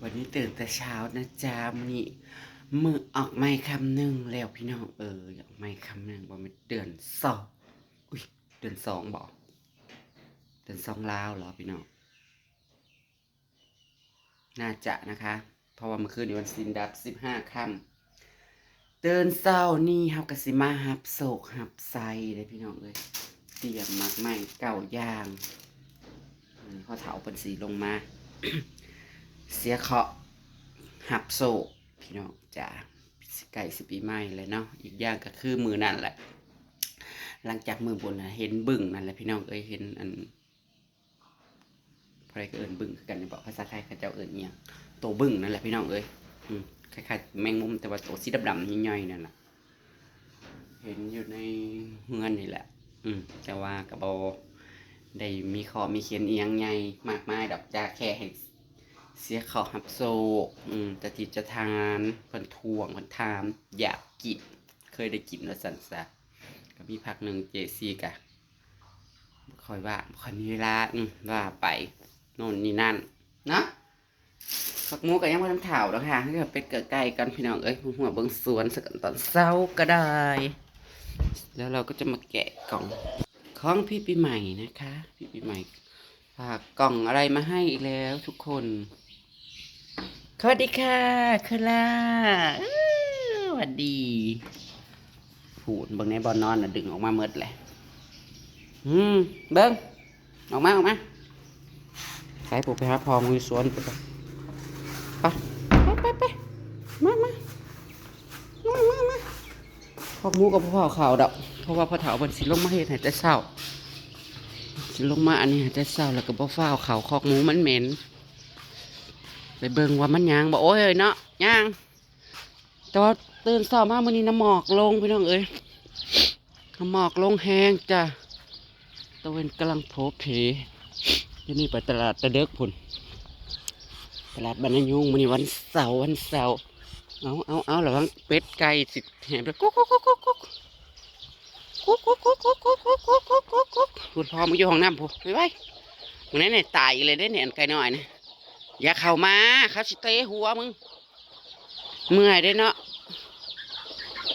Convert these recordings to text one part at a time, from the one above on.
วันนี้ตื่นแต่เช้านะจ๊ะมันนี้มือออกไม่คำหนึ่งแล้วพี่น้องเออออกไม่คำหนึ่งบอกมันเดือนสองอุ้ยเดือนสองบอกเดือนสองลาวเหรอพี่น้องน่าจะนะคะ เพราะว่าเมื่อคืนนี้วันสินดับสิบห้าค่ำเตือนเศร้านี่เฮากะสิมาหับโศกหับไซเลยพี่น้องเลยเตรียมมักไม่เก่าย่างข้อเท้าเป็นสีลงมา เสียเคาะหับโศกพี่น้องจ้าไก่สิปีใหม่เลยเนาะอีกอย่างก็คือมือนั่นแหละ หลังจากมือบนนะเห็นบึ้งนั่นแหละพี่น้องเอ้ยเห็นอันใครก็เอินบึ้งกันเนี่ยบอกภาษาไทยเขาเจ้าเอินเนี่ยงโตวบึ้งนั่นแหละพี่น้องเอ้ยคล้ายๆแมงมุมแต่ว่าโตวสีดำๆย่อยๆนั่นแหละเห็นอยู่ในเฮือนนี่แหละ อืมแต่ว่ากระบอ ได้มีขอมีเขียนเอียงใหญ่มากมายดอกจาแค่ให้เสียขอหับโซกอืมจะจิตจะทานเพิ่นทวงเพิ่นถาม อยากกินเคยได้กินแล้วสันซะก็มีพักหนึ่งเจซีกะคอยว่าคอยมีเวลาอืมว่าไปโน่นนี่นั่นเนาะผักมูก็ยังไม่ทันถ่าแล้วค่ะถ้าเกิดเป็ดเกิดไก่กันพี่น้องเอ้ยหัวเบิ้งสวนสักตอนเช้าก็ได้ แล้วเราก็จะมาแกะกล่อง ของพี่ปีใหม่นะคะ พี่ปีใหม่ฝากกล่องอะไรมาให้อีกแล้วทุกคนสวัสดีค่ะคลาอื้อสวัสดีผูดเบิ้งในบอลนอนน่ะดึงออกมาเมดเลยอืมเบิ้งออกมาออกมาใส่ปูไปหาพอมือสวนไปไปไปไปไปมามามามามาพอกหมูกับพ่อข่าวดอก เพราะว่าพ่อเฒ่าเพิ่นสิลงมาเฮ็ดให้แต่เช้าสิลงมาอันนี้ให้แต่เช้าแล้วก็บ่ฟ้าวเขาคอกหมูมันเหม็นไปเบิ่งว่ามันยางบ่โอ้ยเนาะยางแต่ว่าตื่นเช้ามามื้อนี้น้ำหมอกลงพี่น้องเอ้ยน้ำหมอกลงแห้งจ้ะตะเวนกำลังโผเพอยู่นี่ไปตลาดตะเด็กพุ่นตลาดบรรยุงมื้อนี้วันเสาร์วันเสาร์เอาเอาเอาระวังเป็ดไก่สิแหบไปกุ๊กกุ๊กกุ๊กกุ๊ก กุ๊กกุ๊กกุ๊กกุ๊กกุ๊กกุ๊กกุ๊กกุ๊กกุ๊กกุ๊กพูดพอมึงอยู่ห้องน้ำพูไปไว้มึงนี่เนี่ยตายอีกเลยได้เนี่ยอันไกลหน่อยนะอย่าเข้ามาเขาสิเตะหัวมึง เมื่อยได้เนาะ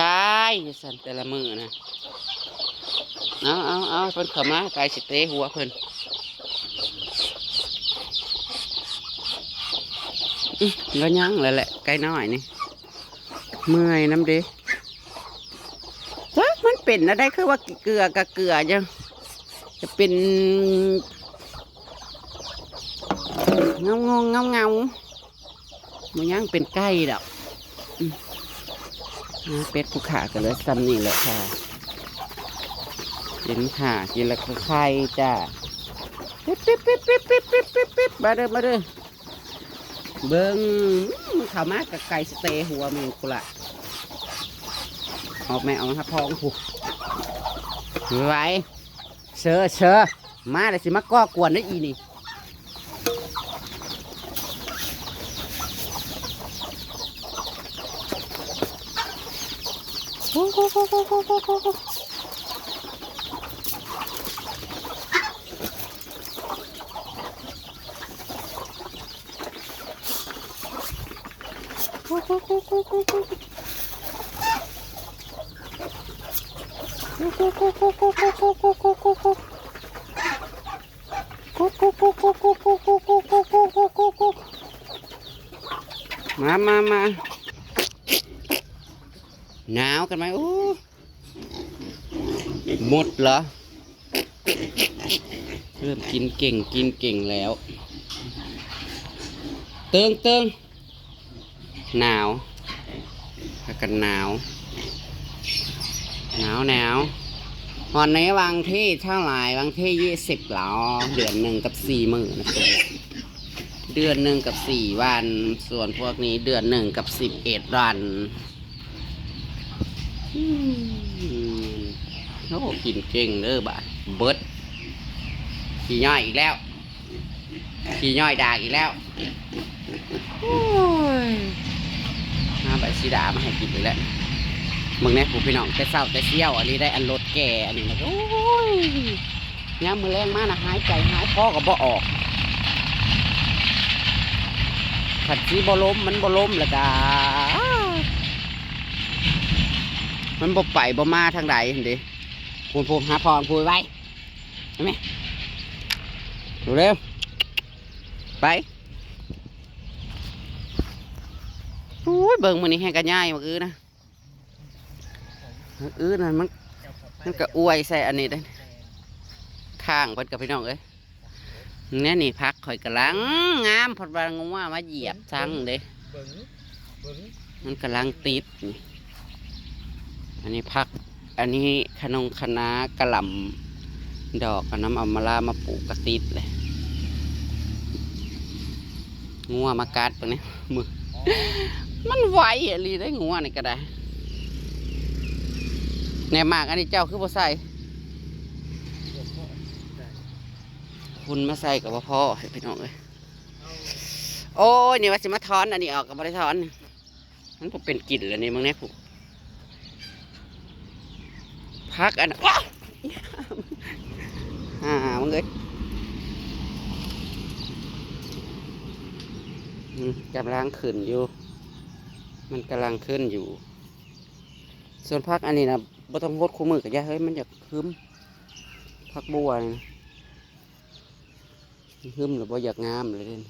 ตายสันแต่ละมือนะเอาเอาเอาเพิ่นเข้ามาไกลสิเตะหัวเพิ่นอื้อก็ยังเลยแหละไกลหน้อยนี่เมื่อยน้ำเด้ เป็นอะไรคือว่าเกลือกับเกลือจังจะเป็นเงาเงาเงาเงามันยังเป็นไก่ดอกเป็ดผู้ขากันเลยซ้ำนี่แหละค่ะกินค่ะกินแล้วก็ไข่จ้าปิ๊บปิ๊บปิ๊บปิ๊บปิ๊บปิ๊บปิ๊บปิ๊บมาเด้อมาเด้อเบิ้งเข้ามากับไก่สเตย์หัวแมงกุละ ออกแม่ออกนะครับพองผูกถือไว้เชอเชอมาเลยสิมาก่อกวนได้อีนี่โอ้โหโอ้โหโอ้โหโอ้โหโอ้โหโอ้โหโอ้โหโอ้โห มามามาหนาวกันไหมโอ้หมดเหรอ เริ่มกินเก่งกินเก่งแล้ว เติงเติงหนาวอากาศหนาว หนาวหนาว วันนี้วางที่เท่าไหร่วางที่ยี่สิบหรอเดือนหนึ่งกับสี่หมื่นนะครับเดือนหนึ่งกับสี่วัน ส่วนพวกนี้เดือนหนึ่งกับสิบเอ็ดวันโอ้กินเก่งเด้อบาดเบิดขี้ย่อยอีกแล้วขี้ย่อยด่าอีกแล้วโอ้ยหาใบสีดามาให้กินอีกแล้ว มึงเนี่ยผู้พี่น้องแต่เศร้าแต่เชี่ยว อันนี้ได้อันรถแก่อันนี้นะโอ้ยยามมือแรงมากนะหายใจหายคอก็บ่ออกผัดสีบล้มมันบล้มแล้วก็มันบ่ไปบ่มาทางใดเห็นดิพูนพูนหาพรพูนไว้เห็นไหมดูเร็วไปโอ้ยเบิ่งมันนี่ให้กันย่ายมาอื้อนะ มื้ออื้อนั่นมันมันก็อวยใส่อันนี้ได้ข้างเพิ่นกับพี่น้องเอ้ยเนี่ยนี่พักข่อยกำลังงามพอดวางว่ามาเหยียบซังเด้มันกำลังติดนี่อันนี้พัก อันนี้ขนงคณะกระหล่ำดอกอน้ำอมาลามาปลูกกระติดเลยงัวมากัดปะเนี่ยมือมันไหวอะลีได้งัวนี่ก็ได้ แหนมากอันนี้เจ้าคือบ่ใส่คุณมาใส่กับพ่อให้พี่น้องเลยโอ้ยนี่ว่าสิมาถอนอันนี้ออกกับบ่ได้ถอนมันผมเป็นกลิ่นแล้วนี่มึงเนี่ยผูพักอันว้าอ่ามึงเลยอืมกำลังขึ้นอยู่ มันกำลังขึ้นอยู่ ส่วนพักอันนี้นะ บ่ต้องงดคู่มือกับยาเฮ้ยมันอยากคืมพักบัวนี่นะคืมหรือว่าอยากงามเลยเด่น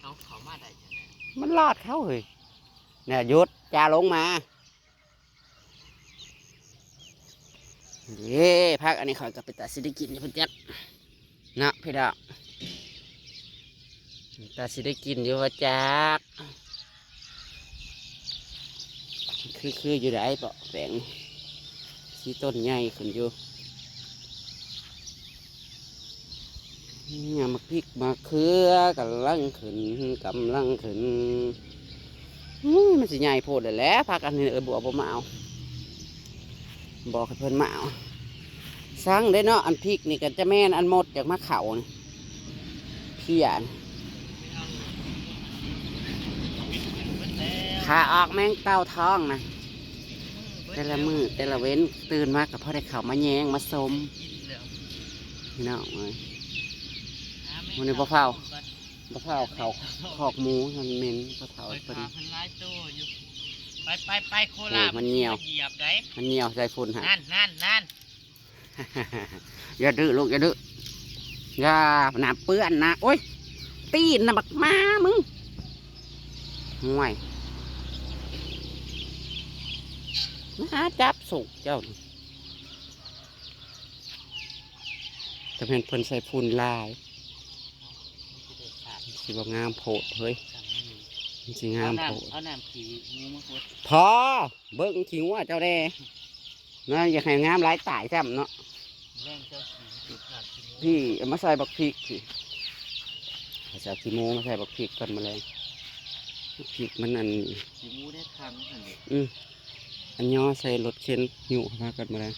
เอาเขามาได้จังได๋มันลอดเข้าเลยเนี่ยหยุดจาลงมาเย้พักอันนี้ขอยกับไปตัดสิได้กินอยู่เพิ่นจัดนะพี่ดอกตัดสิได้กินอยู่ว่าจักคือคืออยู่ได้ปะแปลง สีต้นใหญ่ขึ้นอยู่เนี่ยมาพริกมาเขือกำลังขึ้นกำลังขึ้นมันสิใหญ่โพดเลยแหล้วพักอันนี้เออบัวบ่มาเอาบอกให้เพิ่นมาเอาสั่งได้เนาะอันพริกนี่ก็จะแม่นอันหมดจากมะเขานี่เพียนขาออกแมงเต้าท้องนะ แต่ละมือแต่ละเว้นตื่นมากับพ่อได้เข่าวมาแยงมาสมกินแล้วพี่น้องเอ้ยหาแม่วันนี้บ่เฝ้ามะพร้าวเขาขอกหมูมันเหม็นมะพร้าวไปเป็นพาเพิ่นหลายโตอยู่ไปไปไปโคราชโอ้มันเหนียวเหยียบได้มันเหนียวใส่ฝุ่นฮะนั่นนั่นนั่นอย่าดื้อลูกอย่าดื้ออย่าหนาเปื้อนนะโอ้ยตีนนะบักมามึงห่วย มาจับสุกเจ้านี่จะเป็นเพิ่นใส่ฝุ่นลายสิว่างามโพดเฮ้ยมันสิงามโพดเอาน้ำขี้งูมาพดพอเบิ้งขิงว่าเจ้าแด่นะอยากให้งามหลายตายซ้ำเนาะแรงเจ้าขี้จุดน้ำขี้งูพี่เอามาใส่บักพริกสิเอาใส่ขี้หมูมาใส่บักพริกก่อนมาเลยบักพริกมันอันขี้งูได้ทางนั่นเด็อืม อันย่อใส่รถเข็นหิวเข้ามากันมาเลย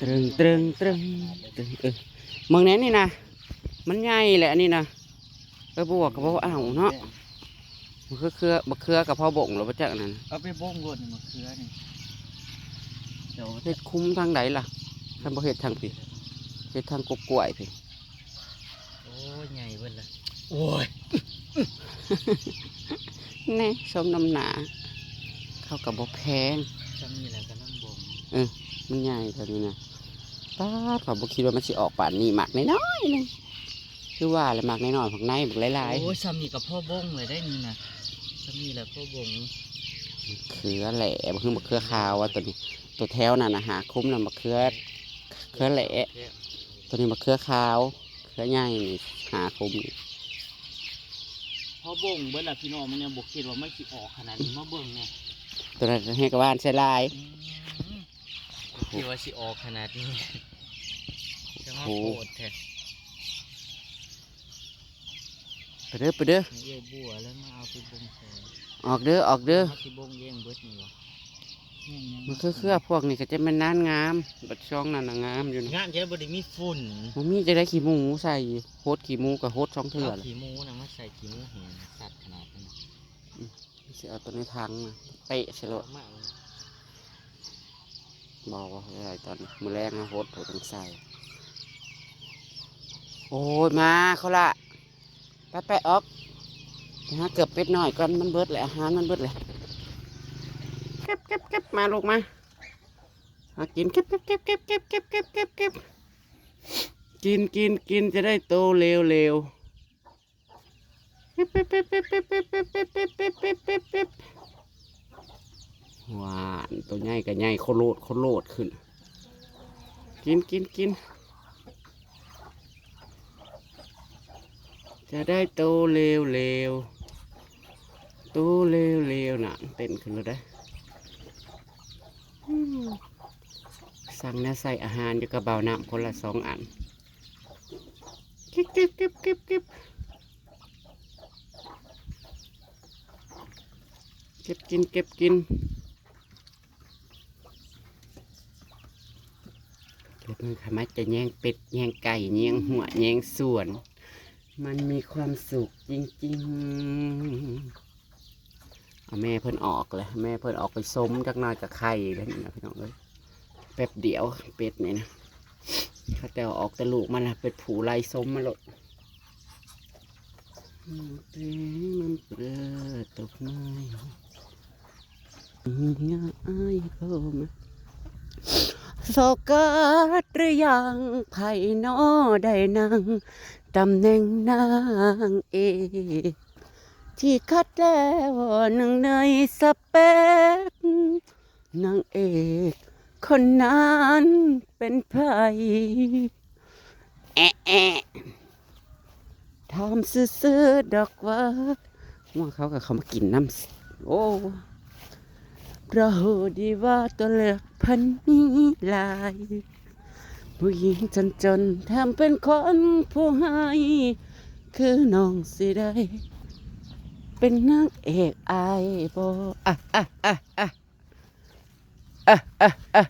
ตรึงตรึงตรึงตรึงเออเมืองนี้นี่นะมันใหญ่แหละอันนี้นะเออบวกกับพ่ออ้าวเนาะมันคือเครือบักเครือกับพ่อบ่งหรือว่าจากนั้นเอาไปบ้งรถนี่มะเขือนี่เดี๋ยวเฮ็ดคุ้มทางไหนล่ะทำบ่เฮ็ดทางพี่เฮ็ดทางกกกล้วยพี่โอ้ยใหญ่เบิดละโอ้ยแน่สมน้ำหนา เข้ากับบ่แพงจำนี่แหละก็น้ำบ่งมันใหญ่เท่านี้นะป้าดขอยบ่คิดว่ามันสิออกป่านนี้หมักน้อยๆนึงคือว่าแหละหมักน้อยๆผักในบักหลายโอ้ยซ้ำนี่กับพ่อบ้งเลยได้นี่นะซ้ำนี่แหละพ่อบ้งๆเขือแหล่บ่คือบักเขือขาวว่าตัวนี้ ตัวแถวนั่นน่ะหาคุ้มน่ะบักเขือเขือแหล่ตัวนี้บักเขือขาวเขือใหญ่นี่หาคุ้มนี่พ่อบ้งเบิดละพี่น้องมึงเนี่ยบอกคิดว่าไม่สิออกขนาดนี้มาเบิ่งเนี่ย ตัวนั้นให้กับบ้านใส่ลาย คิดว่าสิออกขนาดนี้จะมาโอ้โคตรแท้ไปเด้อไปเด้อเย่บัวแล้วมาเอาไปบ่งแสงออกเด้อออกเด้อมาสิบ่งแย่งเบิดนี่วะแย่งยังมันคือเครือพวกนี้ก็จะเป็นน้านงามบัดช่องนั่นน่ะงามอยู่นะงานจะบ่ได้มีฝุ่นมันมีจะได้ขี้หมูใส่โฮดขี้หมูกับโฮดช่องเถื่อเอาเลยขี้หมูนะมาใส่ขี้หมูเห็นสัตว์ขนาดนั้น สิเอาตัวนี้ทางเตะใช่หรอมากเลยบอกว่าอะไรตอนมือแรกนะโฮดโหต้องใส่โอ้ยมาเขาละไปไปออกหาเกือบเป็ดหน่อยก่อนมันเบิดเลยอาหารมันเบิดเลยเก็บเก็บเก็บมาลูกมามากินเก็บเก็บเก็บเก็บเก็บเก็บเก็บเก็บเก็บกินกินกินจะได้โตเร็วเร็ว เก็บเก็บเก็บเก็บเก็บเก็บเก็บเก็บเก็บเก็บเก็บเก็บเก็บหวานตัวใหญ่กับใหญ่โคโลดโคโลดขึ้น กินกินกินจะได้โตเร็วเร็วโตเร็วเร็วน่ะเต้นขึ้นแล้วได้สั่งแนะใส่อาหารอยู่กับเบาน้ำคนละสองอันเก็บเก็บเก็บเก็บเก็บ เก็บกินเก็บกิน เก็บมันขมัดจะแย่งเป็ดแย่งไก่แย่งหัวแย่งส่วน มันมีความสุขจริงๆเอาแม่เพิ่นออกเลยแม่เพิ่นออกไปสมจักหน่อยกับไข่แล้วนี่นะพี่น้องเอ้ยแป๊บเดียวเป็ดนี่นะถ้าแต่ออกแต่ลูกมันละเป็ดผูไล่ส้มมาหลดเต้มันเปลือตกไม้ ง่ายเข้ามาสกัดหรือยังไผ่นอได้นั่งตำแหน่งนางเอกที่คัดแล้วหนึ่งในสเปกนางเอกคนนั้นเป็นใครแอะแอะทำซื่อๆดอกว่าว่าเขากับเขามากินน้ำโอ้ เราดีว่าตัวเลือกพันนี้ลาย ผู้หญิงจนจนๆทำเป็นคนผู้ให้คือน้องสิได้ เป็นนางเอกอายบอะอะอะอะอะอะอะ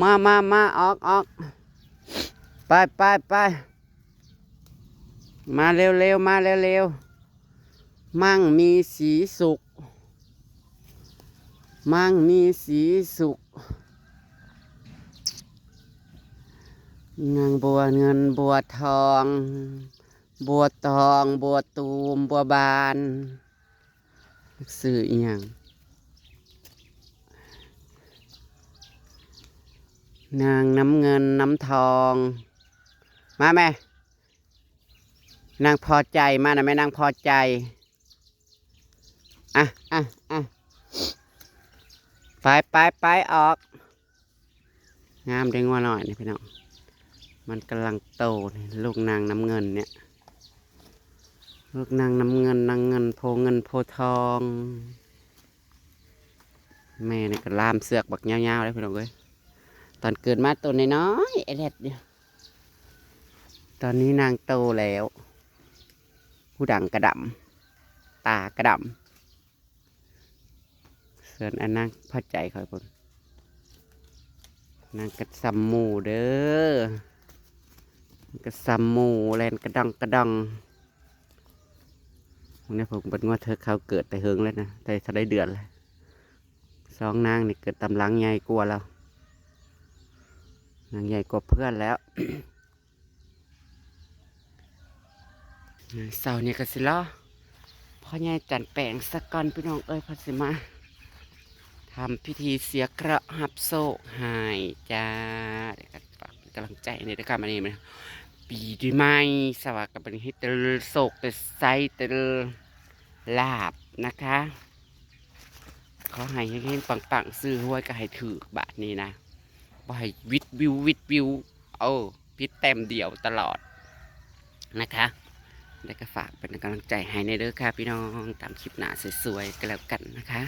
มามามาออกออกไปไปไปมาเร็วเร็วมาเร็วเร็วมั่งมีสีสุข มั่งมีสีสุขนางบัวเงินบัวทอง บัวตองบัวตูมบัวบานสื่ออีหยังนางน้ำเงินน้ำทอง มาแม่นางพอใจมานะแม่นางพอใจ อะอะอะ ไปไปไปออก งามเด้งว่าหน่อยนี่พี่น้อง มันกำลังโตนี่ลูกนางน้ำเงินเนี่ย ลูกนางน้ำเงินนางเงินโพเงินโพทอง แม่เนี่ยก็ล่ามเสือกบักยาวๆเลยพี่น้องเอ้ย ตอนเกิดมาตัวน้อยๆไอเล็ดเดียตอนนี้นางโตแล้ว ผู้ดังกระดำตากระดำ ส่วนอันนางพอใจคอยคนนางกระซัมหมูเด้อกระซัมหมูแลนกระดองกระดองวันนี้ผมเป็นว่าเธอเขาเกิดแต่เฮิงแล้วนะแต่ถ้าได้เดือนเลยสองนางนี่เกิดตำลังใหญ่กลัวาแล้วนางใหญ่กว่าเพื่อนแล้วเสาร์เนี่ยก็สิล้อพ่อใหญ่จันแปลงสักก่อนพี่น้องเอ้ยพอสิมา ทำพิธีเสียกระหับโศกหายจ้าเดี๋ยวกันฝากกำลังใจในด้วยกันมานี่มันปีดีไหมสวัสดิ์กับเป็นฮิตเตอร์โศกเตอร์ไซเตอร์ลาบนะคะขอให้เฮงๆปังๆซื้อห้วยก็ให้ถือบาทนี้นะบ่ให้วิดวิววิดวิวเอาพิษเต็มเดียวตลอดนะคะแล้วก็ฝากเป็นกำลังใจให้ในเด้อค่ะพี่น้องตามคลิปหน้าสวยๆก็แล้วกันนะคะ